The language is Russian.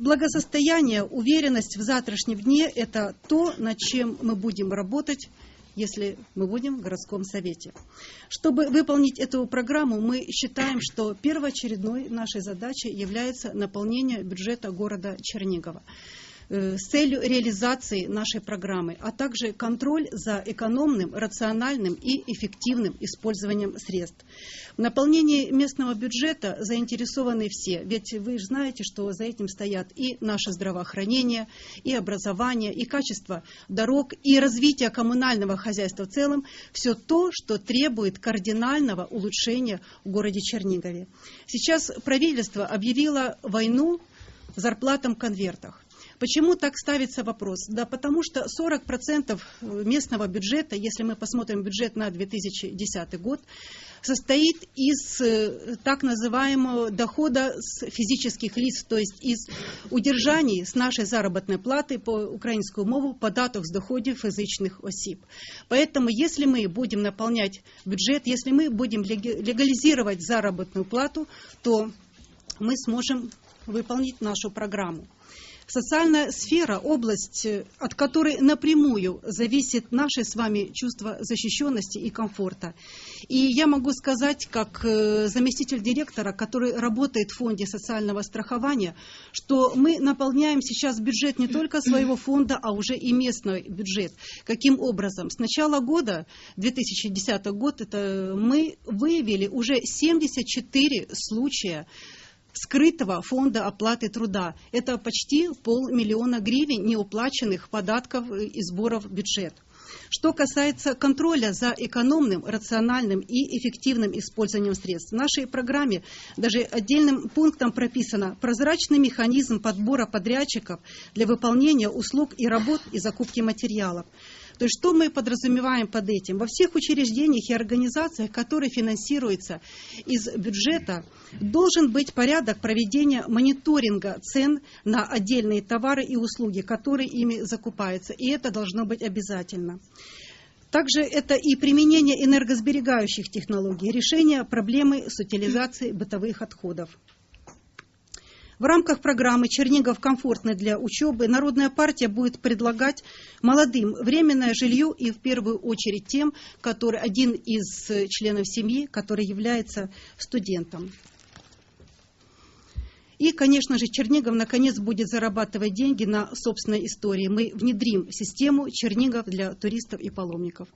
Благосостояние, уверенность в завтрашнем дне – это то, над чем мы будем работать, если мы будем в городском совете. Чтобы выполнить эту программу, мы считаем, что первоочередной нашей задачей является наполнение бюджета города Чернигова с целью реализации нашей программы, а также контроль за экономным, рациональным и эффективным использованием средств. В наполнении местного бюджета заинтересованы все, ведь вы же знаете, что за этим стоят и наше здравоохранение, и образование, и качество дорог, и развитие коммунального хозяйства в целом, все то, что требует кардинального улучшения в городе Чернигове. Сейчас правительство объявило войну зарплатам в конвертах. Почему так ставится вопрос? Да потому что 40% местного бюджета, если мы посмотрим бюджет на 2010 год, состоит из э, так называемого дохода с физических лиц, то есть из удержаний с нашей заработной платы по украинскому мову податок с доходов физичных осіб. Поэтому, если мы будем наполнять бюджет, если мы будем легализировать заработную плату, то мы сможем выполнить нашу программу. Социальная сфера, область, э, от которой напрямую зависит наше с вами чувство защищенности и комфорта. И я могу сказать, как э, заместитель директора, который работает в фонде социального страхования, что мы наполняем сейчас бюджет не только своего фонда, а уже и местный бюджет. Каким образом? С начала года, 2010 год, это мы выявили уже 74 случая скрытого фонда оплаты труда. Это почти полмиллиона гривен неуплаченных податков и сборов в бюджет. Что касается контроля за экономным, рациональным и эффективным использованием средств, в нашей программе даже отдельным пунктом прописано прозрачный механизм подбора подрядчиков для выполнения услуг и работ и закупки материалов. То есть что мы подразумеваем под этим? Во всех учреждениях и организациях, которые финансируются из бюджета, должен быть порядок проведения мониторинга цен на отдельные товары и услуги, которые ими закупаются. И это должно быть обязательно. Также это и применение энергосберегающих технологий, решение проблемы с утилизацией бытовых отходов. В рамках программы «Чернигов комфортный для учебы» Народная партия будет предлагать молодым временное жилье и в первую очередь тем, который один из членов семьи, который является студентом. И, конечно же, Чернигов наконец будет зарабатывать деньги на собственной истории. Мы внедрим систему Чернигов для туристов и паломников.